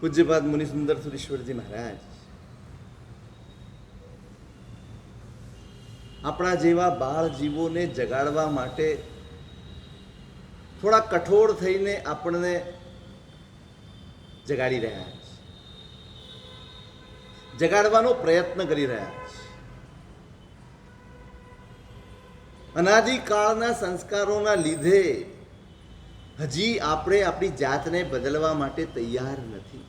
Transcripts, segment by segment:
પૂજ્યપાદ મુનિ સુંદર સુરેશ્વરજી મહારાજ. આપણા જેવા બાળ જીવોને જગાડવા માટે થોડા કઠોર થઈને આપણને જગાડી રહ્યા છે. જગાડવાનો પ્રયત્ન કરી રહ્યા છે. અનાદિકાળના સંસ્કારોના લીધે હજી આપણે આપણી જાતને બદલવા માટે તૈયાર નથી.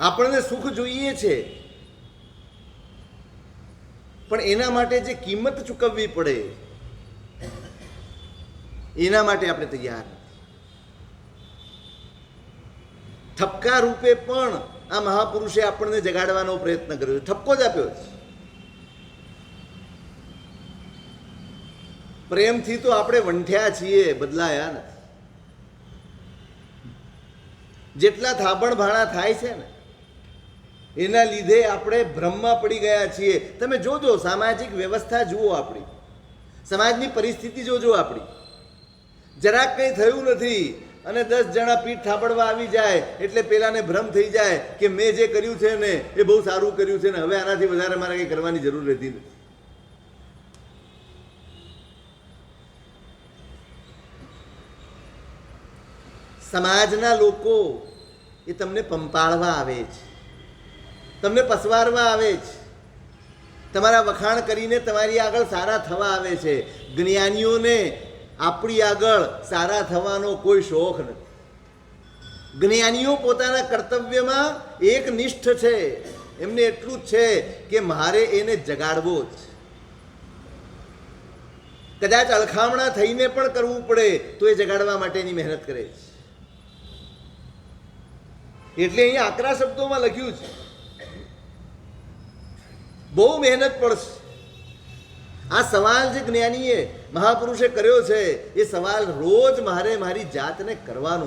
આપણને સુખ જોઈએ છે. પણ એના માટે જે કિંમત ચૂકવવી પડે, એના માટે આપણે તૈયાર નથી. ઠપકા રૂપે પણ આ મહાપુરુષે આપણને જગાડવાનો પ્રયત્ન કર્યો ઠપકો જ આપ્યો છે. પ્રેમથી તો આપણે વંઠ્યા છીએ બદલાયા નથી જેટલા થાબણ ભાણા થાય છે ને, એના લીધે આપણે ભ્રમમાં પડી ગયા છીએ. તમે જોજો, સામાજિક વ્યવસ્થા જુઓ આપણી. સમાજની પરિસ્થિતિ જોજો આપણી. જરાક કંઈ થયું નથી અને દસ જણા પીઠ થાબડવા આવી જાય એટલે પેલાને ભ્રમ થઈ જાય કે મેં જે કર્યું છે ને, એ બહુ સારું કર્યું છે ને, હવે આનાથી વધારે મારે કંઈ કરવાની જરૂર રહેતી નથી. સમાજના લોકો એ તમને પંપાળવા આવે છે. તમને પસવારવા આવે છે. તમારા વખાણ કરીને તમારી આગળ સારા થવા આવે છે. જ્ઞાનીઓને આપણી આગળ સારા થવાનો કોઈ શોખ નથી. જ્ઞાનીઓ પોતાના કર્તવ્યમાં એક નિષ્ઠ છે. એમને એટલું જ છે કે મારે એને જગાડવો જ. કદાચ અળખામણા થઈને પણ કરવું પડે તો એ જગાડવા માટેની મહેનત કરે છે. એટલે અહીંયા આકરા શબ્દોમાં લખ્યું છે. બહુ મહેનત પડશે. આ સવાલ જે જ્ઞાનીએ મહાપુરુષે કર્યો છે, એ સવાલ રોજ મારે મારી જાતને કરવાનો.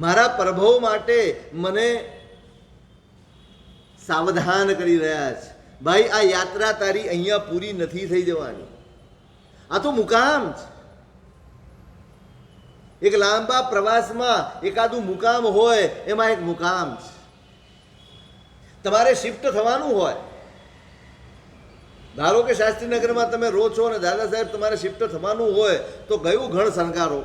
મારા પ્રભવ માટે મને સાવધાન કરી રહ્યા છે. ભાઈ, આ યાત્રા તારી અહીંયા પૂરી નથી થઈ જવાની. આ તો મુકામ છે. એક લાંબા પ્રવાસમાં એકાદું મુકામ હોય, એમાં એક મુકામ છે. તમારે શિફ્ટ થવાનું હોય. ધારો કે શાસ્ત્રીનગરમાં તમે રહો છો અને દાદા સાહેબ તમારે શિફ્ટ થવાનું હોય, તો કયું ઘણ શણગારો?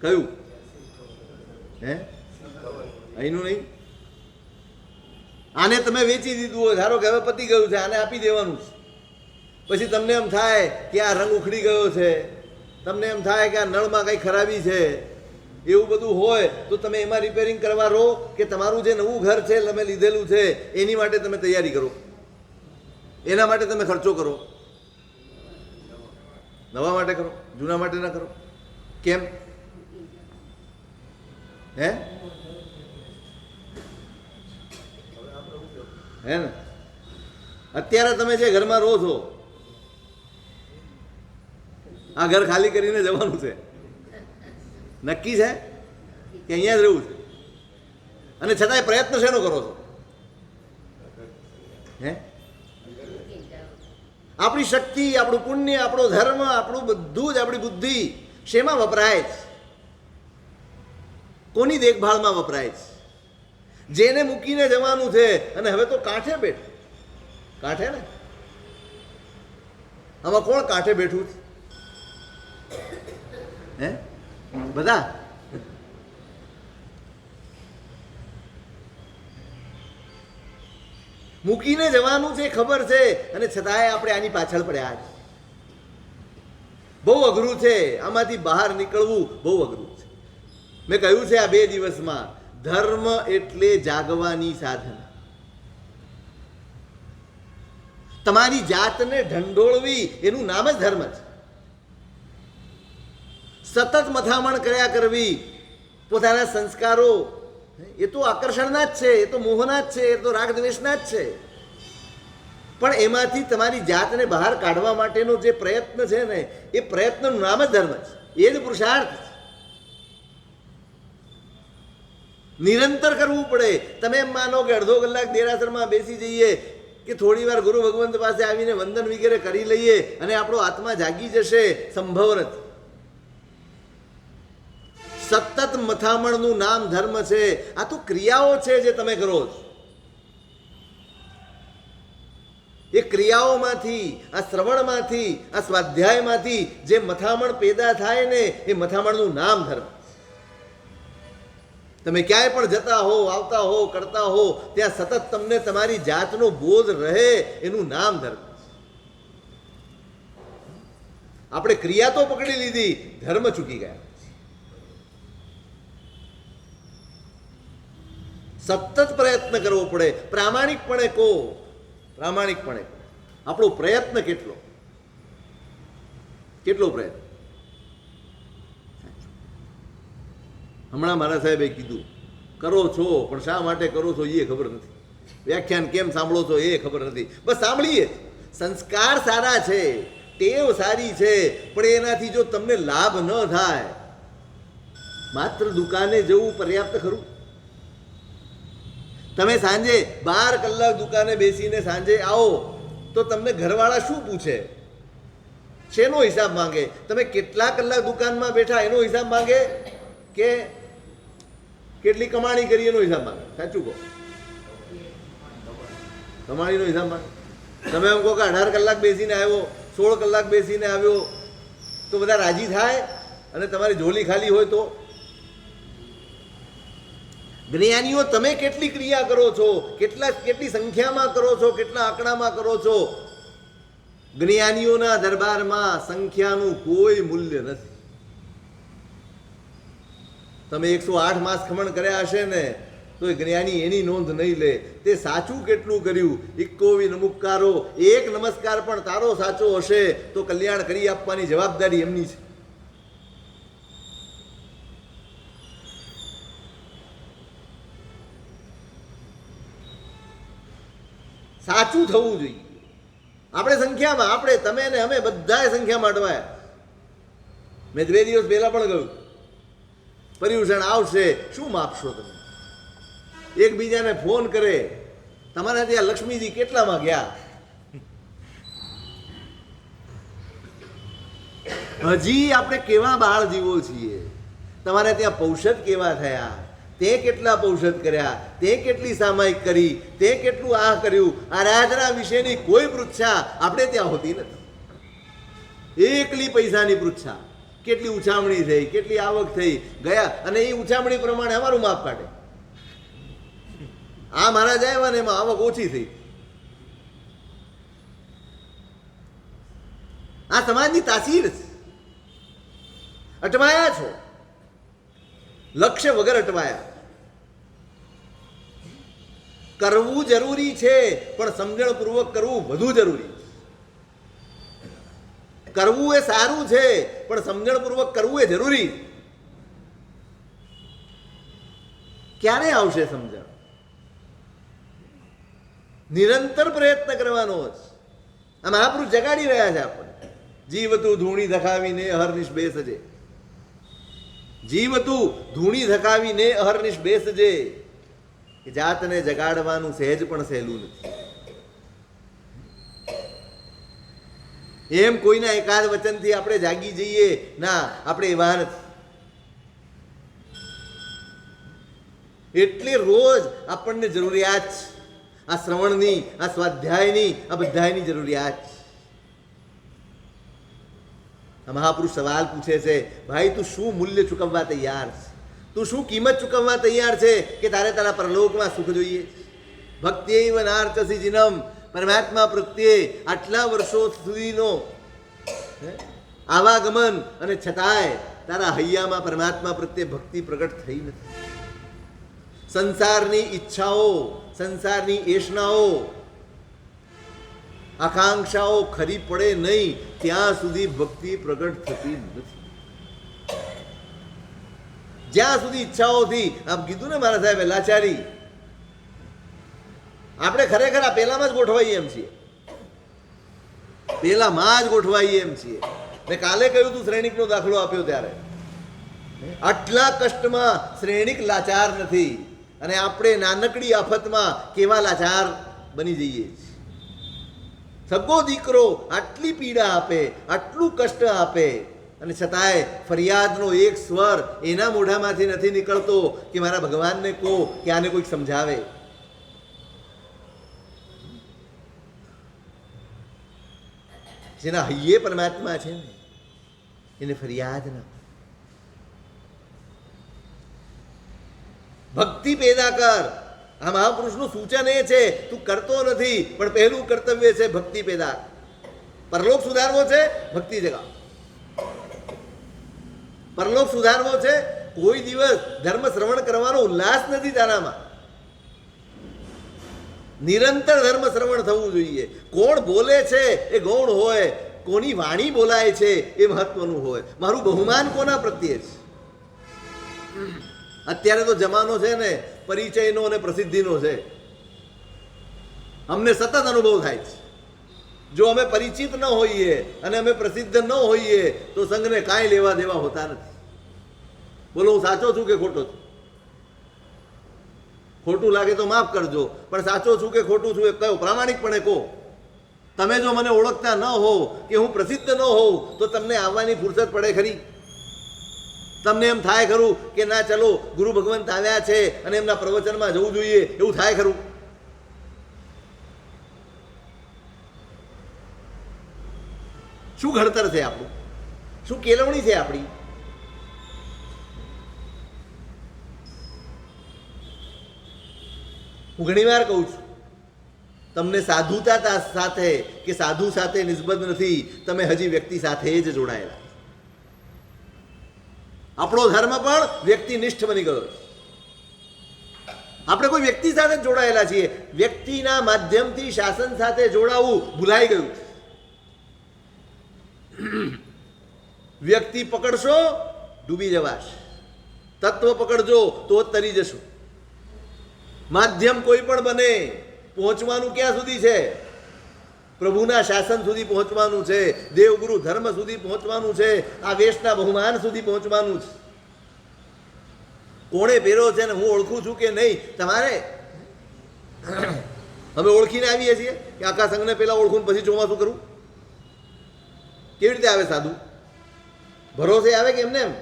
કયું? હે? અહીંનું નહીં? આને તમે વેચી દીધું હોય. ધારો કે હવે પતી ગયું છે, આને આપી દેવાનું છે. પછી તમને એમ થાય કે આ રંગ ઉખડી ગયો છે. તમને એમ થાય કે આ નળમાં કંઈ ખરાબી છે. એવું બધું હોય તો તમે એમાં રિપેરિંગ કરવા રહો કે તમારું જે નવું ઘર છે તમે લીધેલું છે, એની માટે તમે તૈયારી કરો. એના માટે તમે ખર્ચો કરો. નવા માટે કરો, જૂના માટે ના કરો. કેમ? હે? હે ને? અત્યારે તમે જે ઘરમાં રહો છો આ ઘર ખાલી કરીને જવાનું છે. નક્કી છે કે અહીંયા જ રહેવું છે? અને છતાંય પ્રયત્ન શેનો કરો છો? હે? આપણી શક્તિ, આપણું પુણ્ય, આપણો ધર્મ, આપણું બધું જ, આપણી બુદ્ધિ શેમાં વપરાય છે? કોની દેખભાળમાં વપરાય છે? જેને મૂકીને જવાનું છે, અને હવે તો કાંઠે બેઠ. કાંઠે ને? આમાં કોણ કાંઠે બેઠું છે? હે? બધા? મૂકીને જવાનું છે, ખબર છે, અને છતાંય આપણે આની પાછળ પડ્યા છે. બહુ અઘરું છે, આમાંથી બહાર નીકળવું બહુ અઘરું છે. મેં કહ્યું છે આ બે દિવસમાં, ધર્મ એટલે જાગવાની સાધના. તમારી જાતને ઢંઢોળવી, એનું નામ જ ધર્મ છે. સતત મથામણ કર્યા કરવી. પોતાના સંસ્કારો, એ તો આકર્ષણના જ છે, એ તો મોહના જ છે, એ તો રાગ દ્વેષના જ છે. પણ એમાંથી તમારી જાતને બહાર કાઢવા માટેનો જે પ્રયત્ન છે ને, એ પ્રયત્નનું નામ જ ધર્મ છે. એ જ પુરુષાર્થ નિરંતર કરવું પડે. તમે એમ માનો કે અડધો કલાક દેરાસરમાં બેસી જઈએ, કે થોડી વાર ગુરુ ભગવંત પાસે આવીને વંદન વગેરે કરી લઈએ અને આપણો આત્મા જાગી જશે, સંભવ નથી. સતત મથામણનું નામ ધર્મ છે. આ તો ક્રિયાઓ છે જે તમે કરો છો. એ ક્રિયાઓમાંથી, આ શ્રવણમાંથી, આ સ્વાધ્યાયમાંથી જે મથામણ પેદા થાય ને, એ મથામણનું નામ ધર્મ. તમે ક્યાંય પણ જતા હો, આવતા હો, કરતા હો, ત્યાં સતત તમને તમારી જાતનો બોધ રહે, એનું નામ ધર્મ. આપણે ક્રિયા તો પકડી લીધી, ધર્મ ચૂકી ગયા. સતત પ્રયત્ન કરવો પડે. પ્રામાણિકપણે કહો. પ્રામાણિકપણે આપણો પ્રયત્ન કેટલો? કેટલો પ્રયત્ન? હમણાં મારા સાહેબે કીધું, કરો છો, પણ શા માટે કરો છો એ ખબર નથી. વ્યાખ્યાન કેમ સાંભળો છો એ ખબર નથી. બસ સાંભળીએ. સંસ્કાર સારા છે, ટેવ સારી છે, પણ એનાથી જો તમને લાભ ન થાય, માત્ર દુકાને જવું પર્યાપ્ત ખરું? તમે સાંજે બાર કલાક દુકાને બેસીને સાંજે આવો, તો તમને ઘરવાળા શું પૂછે? શેનો હિસાબ માંગે? તમે કેટલા કલાક દુકાનમાં બેઠા એનો હિસાબ માંગે? કે કેટલી કમાણી કરી એનો હિસાબ માંગે? સાચું કહો. કમાણીનો હિસાબ માંગે. તમે એમ કહો કે અઢાર કલાક બેસીને આવ્યો, સોળ કલાક બેસીને આવ્યો, તો બધા રાજી થાય? અને તમારી ઝોલી ખાલી હોય તો? જ્ઞાનીઓ, તમે કેટલી ક્રિયા કરો છો? કેટલા, કેટલી સંખ્યામાં કરો છો? કેટલા આંકડામાં કરો છો? જ્ઞાનીઓના દરબારમાં સંખ્યાનું કોઈ મૂલ્ય નથી. તમે એકસો આઠ માસ ખમણ કર્યા હશે ને, તો એ જ્ઞાની એની નોંધ નહીં લે. તે સાચું કેટલું કર્યું? ઇક્કોવી નમુકારો, એક નમસ્કાર પણ તારો સાચો હશે, તો કલ્યાણ કરી આપવાની જવાબદારી એમની છે. સાચું થવું જોઈએ. આપણે સંખ્યામાં, આપણે, તમે ને અમે બધાએ સંખ્યામાં અટવાયા. મેં બે દિવસ પહેલા પણ કહ્યું. પર્યુષણ આવશે, શું માપશો તમે? એકબીજાને ફોન કરે. તમારા ત્યાં લક્ષ્મીજી કેટલામાં ગયા? હજી આપણે કેવા બાળ જીવો છીએ? તમારે ત્યાં પૌષધ કેવા થયા? તે કેટલા પૌષધ કર્યા, તે કેટલી સામાયિક કરી, તે કેટલું આ કર્યું આ આરાધના વિશેની કોઈ પૃચ્છા આપણે ત્યાં હોતી નથી. એકલી પૈસાની પૃચ્છા. કેટલી ઉછામણી થઈ, કેટલી આવક થઈ, ગયા, અને એ ઉછામણી પ્રમાણે અમારું માપ કાઢે. આ મહારાજ આવ્યા ને એમાં આવક ઓછી થઈ. આ સમાજની તાસીર છે અટવાયા છો. લક્ષ્ય વગર અટવાયા. કરવું જરૂરી છે, પણ સમજણપૂર્વક કરવું વધુ જરૂરી. કરવું એ સારું છે, પણ સમજણપૂર્વક કરવું એ જરૂરી. ક્યારે આવશે સમજણ? નિરંતર પ્રયત્ન કરવાનો જ. આ મહાપુરુષ જગાડી રહ્યા છે આપણને. જીવતું ધૂણી ધખાવીને અહર્નિશ બેસજે. જીવતું ધૂણી ધકાવીને અહર્નિશ બેસજે જાતને જગાડવાનું સહેજ પણ સહેલું નથી. એમ કોઈના એકાદ વચનથી આપણે જાગી જઈએ? ના, આપણે એવા નથી. એટલે રોજ આપણને જરૂરિયાત આ શ્રવણની, આ સ્વાધ્યાયની, આ બધાયની જરૂરિયાત છે. મહાપુરુષ સવાલ પૂછે છે, ભાઈ, તું શું મૂલ્ય ચૂકવવા તૈયાર છે? તું શું કિંમત ચૂકવવા તૈયાર છે કે તારે તારા પરલોકમાં સુખ જોઈએ? ભક્તિ નાર્ચસી જીનમ, પરમાત્મા પ્રત્યે આટલા વર્ષો સુધીનો આવાગમન અને છતાંય તારા હૈયામાં પરમાત્મા પ્રત્યે ભક્તિ પ્રગટ થઈ નથી. સંસારની ઈચ્છાઓ, સંસારની એશનાઓ આકાંક્ષાઓ ખરી પડે નહીં, ત્યાં સુધી ભક્તિ પ્રગટ થતી નથી. જ્યાં સુધી ઈચ્છાઓથી આપ કીધું ને મારા સાહેબ, લાચારી. આપણે ખરેખર આ પહેલામાં જ ગોઠવાઈએ એમ છીએ. પહેલામાં જ ગોઠવાઈએ એમ છીએ. મેં કાલે કહ્યું તું શ્રેણિકનો દાખલો આપ્યો ત્યારે. આટલા કષ્ટમાં શ્રેણિક લાચાર નથી. અને આપણે નાનકડી આફતમાં કેવા લાચાર બની જઈએ છીએ? સગો દીકરો આટલી પીડા આપે, આટલું કષ્ટ આપે. અને છતાંય ફરિયાદનો એક સ્વર એના મોઢામાંથી નથી નીકળતો કે મારા ભગવાનને કહો કે આને કોઈક સમજાવે. જેના હૈયે પરમાત્મા છે ને, એને ફરિયાદ ના ભક્તિ પેદા કર. આ મહાપુરુષનું સૂચન એ છે, તું કરતો નથી, પણ પહેલું કર્તવ્ય છે ભક્તિ પેદા. પરલોક સુધારવો છે, ભક્તિ જગાવ. પરલોક સુધારવો છે, કોઈ દિવસ ધર્મ શ્રવણ કરવાનો ઉલ્લાસ નથી તારામાં. નિરંતર ધર્મ શ્રવણ થવું જોઈએ. કોણ બોલે છે એ ગૌણ હોય, કોની વાણી બોલાય છે એ મહત્વનું હોય. મારું બહુમાન કોના પ્રત્યે છે? અત્યારે તો જમાનો છે ને પરિચયનો અને પ્રસિદ્ધિનો છે. અમને સતત અનુભવ થાય છે. જો અમે પરિચિત ન હોઈએ અને અમે પ્રસિદ્ધ ન હોઈએ, તો સંઘને કાંઈ લેવા દેવા હોતા નથી. બોલો, હું સાચો છું કે ખોટો છું? ખોટું લાગે તો માફ કરજો, પણ સાચો છું કે ખોટું છું એ કયો? પ્રામાણિકપણે કહો. તમે જો મને ઓળખતા ન હો કે હું પ્રસિદ્ધ ન હોઉં, તો તમને આવવાની ફુરસત પડે ખરી? તમને એમ થાય ખરું કે ના, ચલો, ગુરુ ભગવંત આવ્યા છે અને એમના પ્રવચનમાં જવું જોઈએ, એવું થાય ખરું? શું ઘડતર છે આપણું? શું કેળવણી છે આપણી? હું ઘણીવાર કહું છું, તમને સાધુતા સાથે કે સાધુ સાથે નિસ્બત નથી, તમે હજી વ્યક્તિ સાથે જ જોડાયેલા. આપણો ધર્મ પણ વ્યક્તિનિષ્ઠ બની ગયો આપણે કોઈ વ્યક્તિ સાથે જોડાયેલા છીએ, વ્યક્તિના માધ્યમથી શાસન સાથે જોડાવું ભૂલાઈ ગયું. વ્યક્તિ પકડશો, ડૂબી જવાશ. તત્વ પકડજો, તો જ તરી જશો. માધ્યમ કોઈ પણ બને, પહોંચવાનું ક્યાં સુધી છે? પ્રભુના શાસન સુધી પહોંચવાનું છે, દેવગુરુ ધર્મ સુધી પહોંચવાનું છે, આ વેશના બહુમાન સુધી પહોંચવાનું છે. કોણે પહેરો છે ને હું ઓળખું છું કે નહીં, તમારે? અમે ઓળખીને આવીએ છીએ કે આખા સંઘને પહેલાં ઓળખું પછી ચોમાસું કરું? કેવી રીતે આવે સાધુ? ભરોસે આવે કે એમને એમ?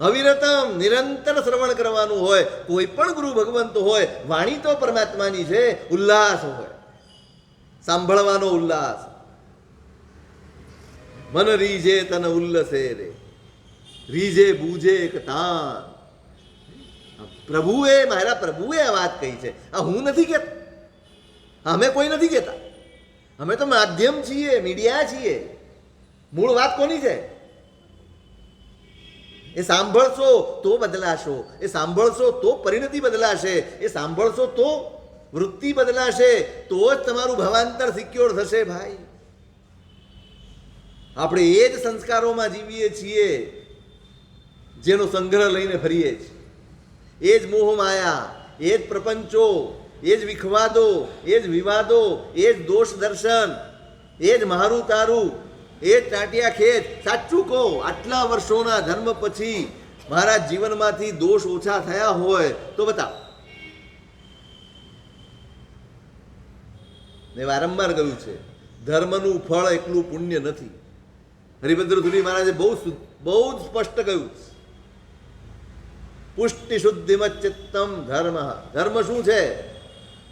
અવિરતમ, નિરંતર શ્રવણ કરવાનું હોય, કોઈ પણ ગુરુ ભગવંત હોય, વાણી તો પરમાત્માની છે, ઉલ્લાસ હોય. સાંભળવાનો ઉલ્લાસ. મન રીજે તન ઉલ્લસે રે. રીજે બૂજે એક તાન. પ્રભુએ, મારા પ્રભુએ આ વાત કહી છે. આ હું નથી કહેતો. અમે કોઈ નથી કહેતા. અમે તો માધ્યમ છીએ, મીડિયા છીએ. મૂળ વાત કોની છે? એ સાંભળશો તો બદલાશો. એ સાંભળશો તો પરિણતિ બદલાશે. એ સાંભળશો તો વૃત્તિ બદલાશે. તો જ તમારું ભાવાંતર સિક્યોર થશે ભાઈ. આપણે એ જ સંસ્કારોમાં જીવીએ છીએ, જેનો સંગ્રહ લઈને ફરીએ છીએ. એ જ મોહ માયા, એ જ પ્રપંચો, એ જ વિખવાદો, એ જ વિવાદો, એ જ દોષ દર્શન, એ જ મારું તારું એ જ ખેત, સાચું કહો, આટલા વર્ષોના ધર્મ પછી મારા જીવનમાંથી દોષ ઓછા થયા હોય તો બતાવો. મેં વારંવાર કહ્યું છે, ધર્મનું ફળ એકલું પુણ્ય નથી. હરિભદ્ર સુરી મહારાજે બહુ બહુ જ સ્પષ્ટ કહ્યું પુષ્ટિ શુદ્ધિમ ચિત્તમ ધર્મ. ધર્મ શું છે?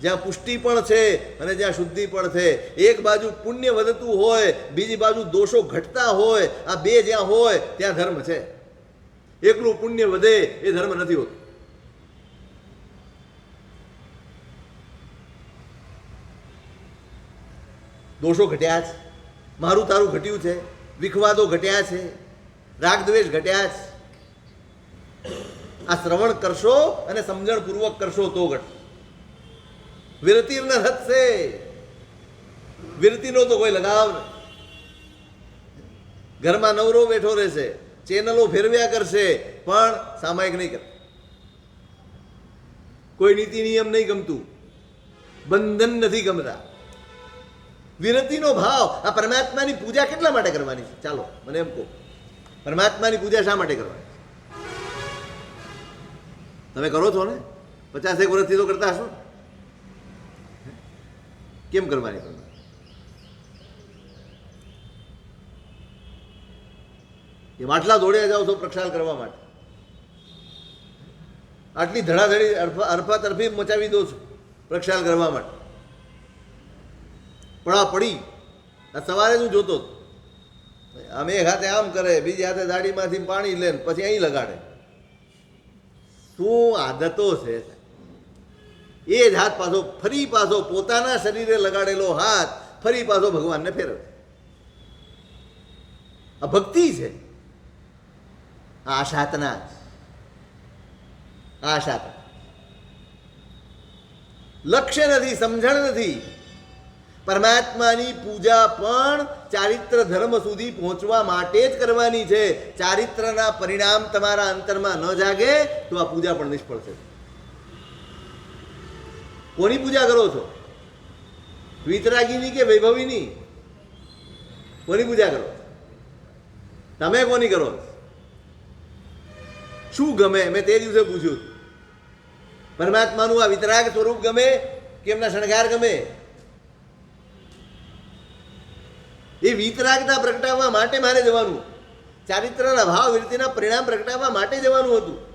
જ્યાં પુષ્ટિ પણ છે અને જ્યાં શુદ્ધિ પણ છે. એક બાજુ પુણ્ય વધતું હોય, બીજી બાજુ દોષો ઘટતા હોય, આ બે જ્યાં હોય, ત્યાં ધર્મ છે. એકલું પુણ્ય વધે એ ધર્મ નથી હોતું. દોષો ઘટ્યા છે મારું તારું ઘટ્યું છે. વિખવાદો ઘટ્યા છે. રાગ દ્વેષ ઘટ્યા છે આ શ્રવણ કરશો અને સમજણપૂર્વક કરશો તો ઘટ વિરતી ન હદશે વિરતીનો તો કોઈ લગાવ ઘરમાં નવરો બેઠો રહેશે, ચેનલો ફેરવ્યા કરશે, પણ સામાયિક નહીં કરે કોઈ નીતિ નિયમ નહીં ગમતું. બંધન નથી ગમતા. વિરતિનો ભાવ આ પરમાત્માની પૂજા કેટલા માટે કરવાની છે? ચાલો, મને એમ કહો. પરમાત્માની પૂજા શા માટે કરવાની તમે કરો છો ને? પચાસેક વર્ષથી તો કરતા હશો. કેમ કરવાની તમે? એ માટલા દોડ્યા જાઓ છો પ્રક્ષાલ કરવા માટે. આટલી ધડાધડી અરફા તરફી મચાવી દો છો પ્રક્ષાલ કરવા માટે. પડા પડી. આ સવારે શું જોતો આમ એક હાથે આમ કરે, બીજી હાથે દાડીમાંથી પાણી લે પછી અહીં લગાડે. શું આદતો છે? એ જ હાથ પાછો, ફરી પાછો પોતાના શરીરે લગાડેલો હાથ ફરી પાછો ભગવાનને ફેરવે આ ભક્તિ છે. આ સાતના જ. આ સાત લક્ષ્ય નથી, સમજણ નથી. પરમાત્માની પૂજા પણ ચારિત્ર ધર્મ સુધી પહોંચવા માટે જ કરવાની છે. ચારિત્રના પરિણામ તમારા અંતરમાં ન જાગે તો આ પૂજા પણ નિષ્ફળ છે કોની પૂજા કરો છો? વિતરાગીની કે વૈભવીની? કોની પૂજા કરો? તમે કોની કરો? શું ગમે? મેં તે દિવસે પૂછ્યું. પરમાત્માનું આ વિતરાગ સ્વરૂપ ગમે કે એમના શણગાર ગમે? એ વિતરાગતા પ્રગટાવવા માટે મારે જવાનું. ચારિત્રના ભાવ વૃત્તિના પરિણામ પ્રગટાવવા માટે જવાનું હતું.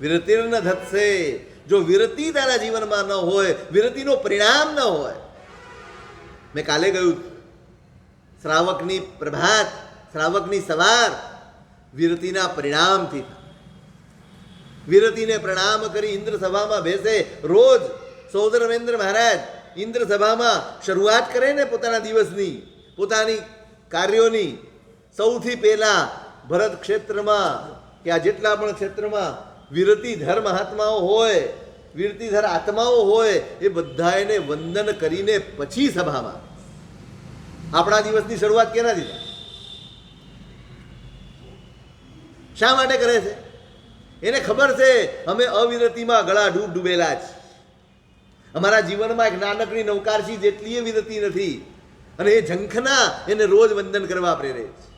વિરતિર્ન ધત્સે. જો વિરતિ તારા જીવનમાં ન હોય, વિરતિનો પરિણામ ન હોય. મેં કાલે કહ્યું શ્રાવકની પ્રભાત, શ્રાવકની સવાર વિરતિના પરિણામથી. વિરતિને પ્રણામ કરી ઇન્દ્ર સભામાં બેસે. રોજ સૌદરવેન્દ્ર મહારાજ ઇન્દ્ર સભામાં શરૂઆત કરે ને પોતાના દિવસની, પોતાની કાર્યોની. સૌથી પહેલાં ભરત ક્ષેત્રમાં, કે આ જેટલા પણ ક્ષેત્રમાં વિરતિધર મહાત્માઓ હોય વિરતીધર આત્માઓ હોય, એ બધાને વંદન કરીને પછી સભામાં. આપણા દિવસની શરૂઆત કેનાથી થાય? શા માટે કરે છે? એને ખબર છે, અમે અવિરતીમાં ગળા ડૂબ ડૂબેલા છે અમારા જીવનમાં એક નાનકડી નૌકારશી જેટલી વિરતી નથી, અને એ ઝંખના એને રોજ વંદન કરવા પ્રેરે છે.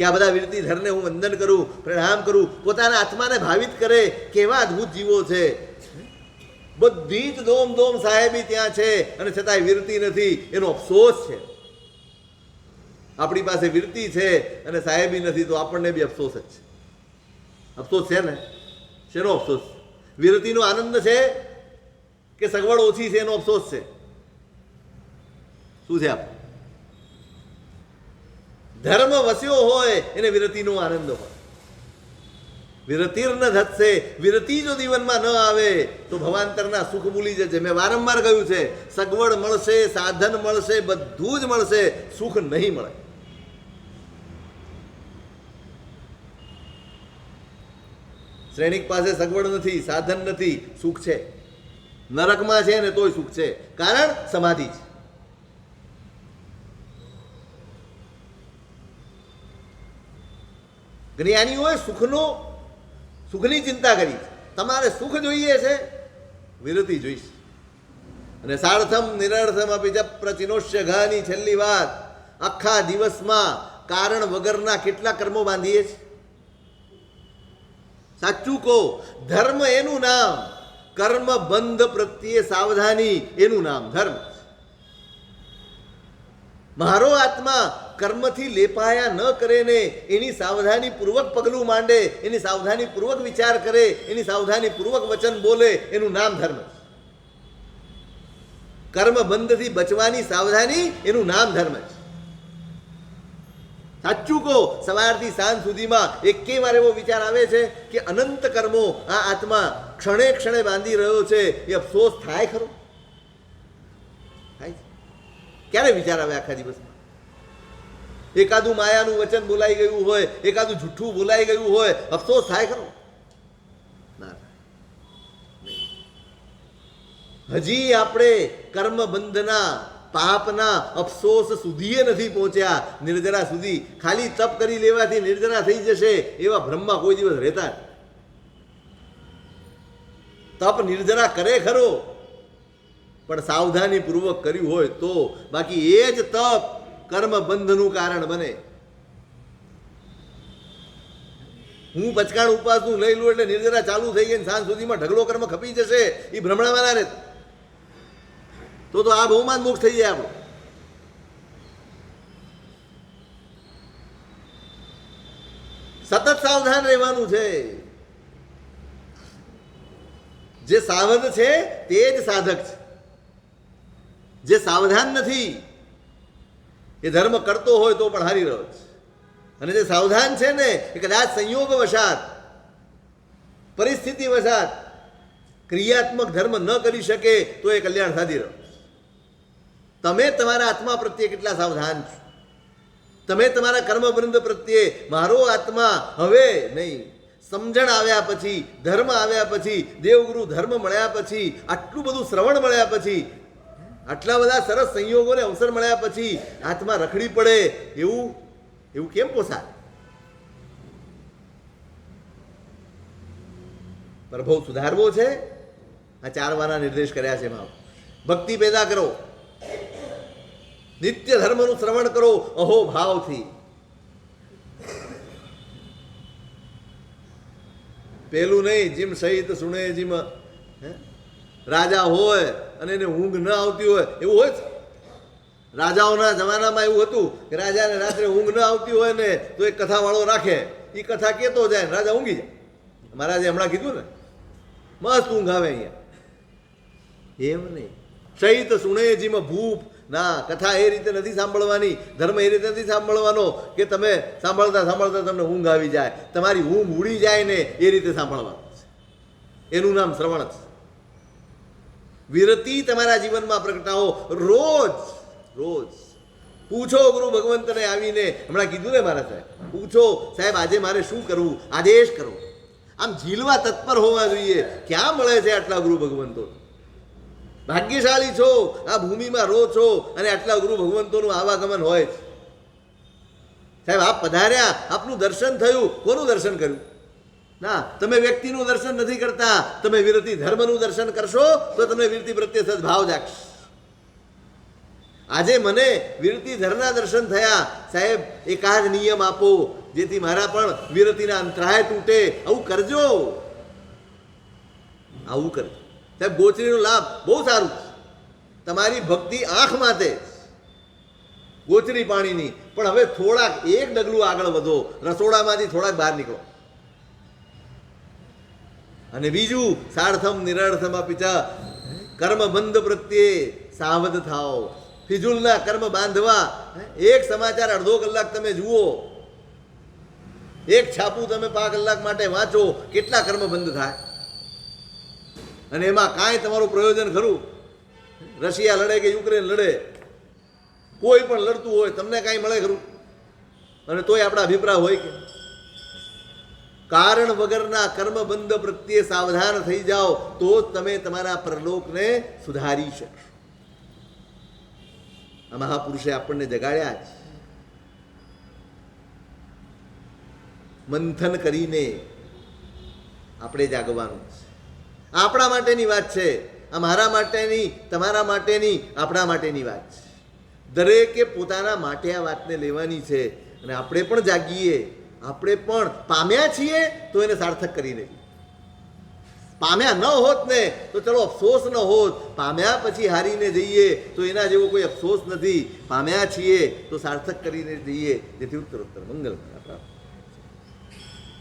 કે આ બધા વિરતીધરને હું વંદન કરું, પ્રણામ કરું, પોતાના આત્માને ભાવિત કરે, કેવા અદ્ભુત જીવો છે. બધી જ દોમ દોમ સાહેબી ત્યાં છે અને છતાંય વિરતી નથી. એનો અફસોસ છે. આપણી પાસે વિરતી છે અને સાહેબી નથી તો આપણને બી અફસોસ જ છે. અફસોસ છે ને? શેનો અફસોસ? વિરતીનો આનંદ છે કે સગવડ ઓછી છે એનો અફસોસ છે? શું છે આપ? ધર્મ વસ્યો હોય, એને વિરતિનો આનંદ હોય. વિરતિર ન ધતશે વિરતિ જો જીવનમાં ન આવે, તો ભવાંતરના સુખ ભૂલી જશે મેં વારંવાર કહ્યું છે, સગવડ મળશે, સાધન મળશે, બધું જ મળશે, સુખ નહીં મળે. શ્રેણિક પાસે સગવડ નથી, સાધન નથી, સુખ છે. નરકમાં છે ને તોય સુખ છે. કારણ સમાધિ છે જ્ઞાનીઓએ સુખનો, સુખની ચિંતા કરી. તમારે સુખ જોઈએ છે, વિરતિ જોઈશ. અને સાર્થમ, નિરર્થમ અભિજ પ્રચિનોશ્ય ઘાની છેલ્લી વાત. આખા દિવસમાં કારણ વગરના કેટલા કર્મો બાંધીએ છીએ સાચું કહો, ધર્મ એનું નામ. કર્મ બંધ પ્રત્યે સાવધાની એનું નામ, ધર્મ. મારો આત્મા કર્મથી લેપાયા ન કરે ને, એની સાવધાનીપૂર્વક પગલું માંડે, એની સાવધાનીપૂર્વક વિચાર કરે, એની સાવધાનીપૂર્વક વચન બોલે, એનું નામ ધર્મ. કર્મ બંધથી બચવાની સાવધાની, એનું નામ ધર્મ છે. સાચું કહો, સવારથી સાંજ સુધીમાં એકે વાર એવો વિચાર આવે છે કે અનંત કર્મો આ આત્મા ક્ષણે ક્ષણે બાંધી રહ્યો છે, એ અફસોસ થાય ખરો? થાય? ક્યારે વિચાર આવે આખા દિવસમાં? એકાદું માયાનું વચન બોલાઈ ગયું હોય, એકાદું જૂઠું બોલાઈ ગયું હોય, અફસોસ થાય ખરો? હજી આપણે કર્મ બંધના પાપના અફસોસ સુધીએ નથી પહોંચ્યા. નિર્જરા સુધી ખાલી તપ કરી લેવાથી નિર્જરા થઈ જશે એવા ભ્રમમાં કોઈ દિવસ રહેતા તપ નિર્જરા કરે ખરો, પણ સાવધાની પૂર્વક કર્યું હોય તો બાકી એ જ તપ કર્મ બંધનું કારણ બને. હું પચકાણ ઉપવાસનું લઈ લઉં એટલે નિર્જરા ચાલુ થઈ ગઈ સાંજ સુધીમાં ઢગલો કર્મ ખપી જશે. એ ભ્રમણાવાના રહે તો તો આ બહુમાન મુખ થઈ જાય આપણો. સતત સાવધાન રહેવાનું છે. જે સાવધ છે તે જ સાધક છે. જે સાવધાન નથી એ ધર્મ કરતો હોય તો પણ હારી રહ્યો છે. અને જે સાવધાન છે ને, એ કદાચ સંયોગ વશાત પરિસ્થિતિ વશાત ક્રિયાત્મક ધર્મ ન કરી શકે, તો એ કલ્યાણ સાધી રહ્યો તમે તમારા આત્મા પ્રત્યે કેટલા સાવધાન છો? તમે તમારા કર્મવૃંદ પ્રત્યે, મારો આત્મા હવે નહીં. સમજણ આવ્યા પછી, ધર્મ આવ્યા પછી, દેવગુરુ ધર્મ મળ્યા પછી, આટલું બધું શ્રવણ મળ્યા પછી આટલા બધા સરસ સંયોગોને અવસર મળ્યા પછી હાથમાં રખડી પડે એવું એવું કેમ પોસાય? પ્રભવ સુધારવો છે? આ ચાર વાના નિર્દેશ કર્યા છે એમાં. ભક્તિ પેદા કરો. નિત્ય ધર્મનું શ્રવણ કરો અહો ભાવથી. પેલું નહીં, જીમ સહિત સુણે જીમ? રાજા હોય અને એને ઊંઘ ન આવતી હોય, એવું હોય? રાજાઓના જમાનામાં એવું હતું કે રાજાને રાત્રે ઊંઘ ન આવતી હોય ને તો એક કથાવાળો રાખે. એ કથા કેતો જાય ને રાજા ઊંઘી જાય. મહારાજે હમણાં કીધું ને, મસ્ત ઊંઘ આવે અહીંયા. એમ નહીં. સહિત સુણેજીમાં જીમ ભૂપ. ના, કથા એ રીતે નથી સાંભળવાની, ધર્મ એ રીતે નથી સાંભળવાનો કે તમે સાંભળતા સાંભળતા તમને ઊંઘ આવી જાય. તમારી ઊંઘ ઉડી જાય ને એ રીતે સાંભળવાનું એનું નામ શ્રવણ છે. વિરતિ તમારા જીવનમાં પ્રગટાવો. રોજ રોજ. પૂછો ગુરુ ભગવંતને આવીને. હમણાં કીધું ને મારા સાહેબ. પૂછો, સાહેબ, આજે મારે શું કરવું? આદેશ કરો. આમ ઝીલવા તત્પર હોવા જોઈએ. ક્યાં મળે છે આટલા ગુરુ ભગવંતો? ભાગ્યશાળી છો, આ ભૂમિમાં રહો છો, અને આટલા ગુરુ ભગવંતોનું આવાગમન હોય. સાહેબ, આપ પધાર્યા, આપનું દર્શન થયું, કોનું દર્શન કર્યું? ના, તમે વ્યક્તિનું દર્શન નથી કરતા, તમે વિરતી ધર્મનું દર્શન કરશો, તો તમને વિરતી પ્રત્યે સદભાવ જાગશે. આજે મને વિરતી ધર્મના દર્શન થયા, સાહેબ એકાદ નિયમ આપો, જેથી મારા પણ વિરતીના અંતરાય તૂટે. આવું કરજો. આવું કરજો. સાહેબ, ગોચરીનો લાભ બહુ સારું તમારી ભક્તિ આંખ માટે ગોચરી પાણીની. પણ હવે થોડાક, એક ડગલું આગળ વધો. રસોડામાંથી થોડાક બહાર નીકળો. અને બીજું, સાર્થમ, નિરર્થમ પિતા કર્મબંધ પ્રત્યે સાવધ થાઓ. ફિજુલના કર્મ બાંધવા એક સમાચાર અડધો કલાક તમે જુઓ. એક છાપું તમે પાંચ કલાક માટે વાંચો, કેટલા કર્મ બંધ થાય? અને એમાં કાંઈ તમારું પ્રયોજન ખરું? રશિયા લડે કે યુક્રેન લડે? કોઈ પણ લડતું હોય, તમને કાંઈ મળે ખરું? અને તોય આપણા અભિપ્રાય હોય કે? કારણ વગરના કર્મબંધ પ્રત્યે સાવધાન થઈ જાઓ, તો જ તમે તમારા પરલોકને સુધારી શકશો. આ મહાપુરુષે આપણને જગાડ્યા જ. મંથન કરીને આપણે જાગવાનું છે આપણા માટેની વાત છે, આ મારા માટેની, તમારા માટેની, આપણા માટેની વાત છે. દરેકે પોતાના માટે આ વાતને લેવાની છે, અને આપણે પણ જાગીએ. આપણે પણ પામ્યા છીએ તો એને સાર્થક કરી દે પામ્યા ન હોત ને તો ચલો અફસોસ ન હોત. પામ્યા પછી હારીને જઈએ તો એના જેવો કોઈ અફસોસ નથી. પામ્યા છીએ તો સાર્થક કરીને જઈએ. જેથી ઉત્તરોત્તર મંગલ. પ્રાપ્ત